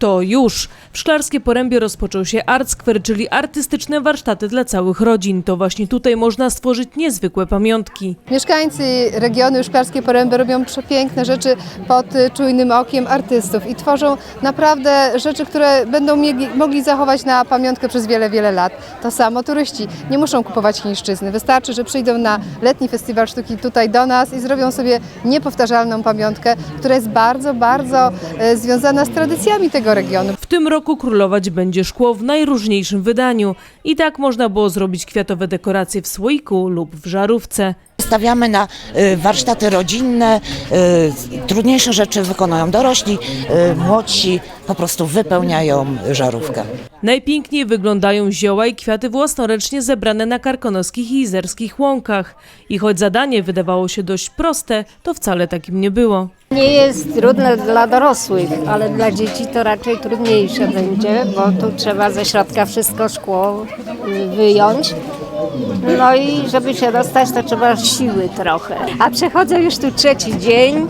To już. W Szklarskie Porębie rozpoczął się Art Square, czyli artystyczne warsztaty dla całych rodzin. To właśnie tutaj można stworzyć niezwykłe pamiątki. Mieszkańcy regionu Szklarskie Poręby robią przepiękne rzeczy pod czujnym okiem artystów i tworzą naprawdę rzeczy, które będą mieli, mogli zachować na pamiątkę przez wiele, wiele lat. To samo turyści nie muszą kupować chińszczyzny. Wystarczy, że przyjdą na letni festiwal sztuki tutaj do nas i zrobią sobie niepowtarzalną pamiątkę, która jest bardzo, bardzo e, związana z tradycjami tego regionu. W tym roku królować będzie szkło w najróżniejszym wydaniu. I tak można było zrobić kwiatowe dekoracje w słoiku lub w żarówce. Stawiamy na y, warsztaty rodzinne, y, trudniejsze rzeczy wykonują dorośli, y, młodsi po prostu wypełniają żarówkę. Najpiękniej wyglądają zioła i kwiaty własnoręcznie zebrane na karkonoskich i izerskich łąkach. I choć zadanie wydawało się dość proste, to wcale takim nie było. Nie jest trudne dla dorosłych, ale dla dzieci to raczej trudniejsze będzie, bo tu trzeba ze środka wszystko szkło y, wyjąć. No i żeby się dostać, to trzeba siły trochę. A przechodzę już tu trzeci dzień,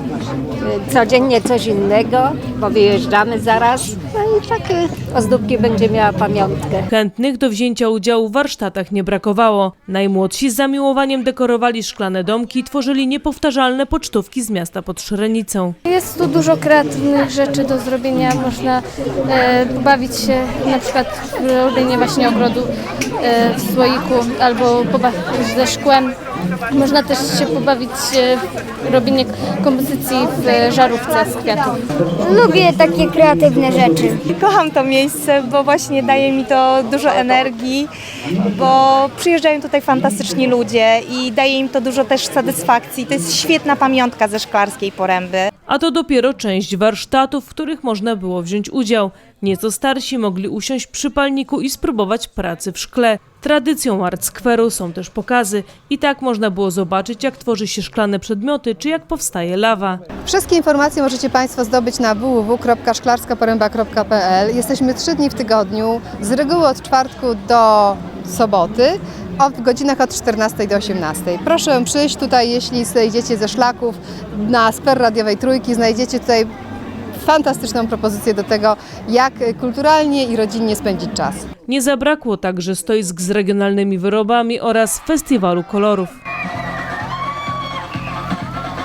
codziennie coś innego, bo wyjeżdżamy zaraz. No i takie ozdóbki będzie miała pamiątkę. Chętnych do wzięcia udziału w warsztatach nie brakowało. Najmłodsi z zamiłowaniem dekorowali szklane domki i tworzyli niepowtarzalne pocztówki z miasta pod Szrenicą. Jest tu dużo kreatywnych rzeczy do zrobienia. Można e, bawić się na przykład w robienie właśnie ogrodu e, w słoiku albo poba- ze szkłem. Można też się pobawić e, w robienie kompozycji w żarówce z kwiatów. Lubię takie kreatywne rzeczy. Kocham to miejsce, bo właśnie daje mi to dużo energii, bo przyjeżdżają tutaj fantastyczni ludzie i daje im to dużo też satysfakcji. To jest świetna pamiątka ze Szklarskiej Poręby. A to dopiero część warsztatów, w których można było wziąć udział. Nieco starsi mogli usiąść przy palniku i spróbować pracy w szkle. Tradycją Art Square'u są też pokazy i tak można było zobaczyć, jak tworzy się szklane przedmioty, czy jak powstaje lawa. Wszystkie informacje możecie Państwo zdobyć na www.szklarskaporęba.pl. Jesteśmy trzy dni w tygodniu, z reguły od czwartku do soboty, w godzinach od 14 do 18. Proszę przyjść tutaj, jeśli zejdziecie ze szlaków na sper radiowej Trójki, znajdziecie tutaj fantastyczną propozycję do tego, jak kulturalnie i rodzinnie spędzić czas. Nie zabrakło także stoisk z regionalnymi wyrobami oraz festiwalu kolorów.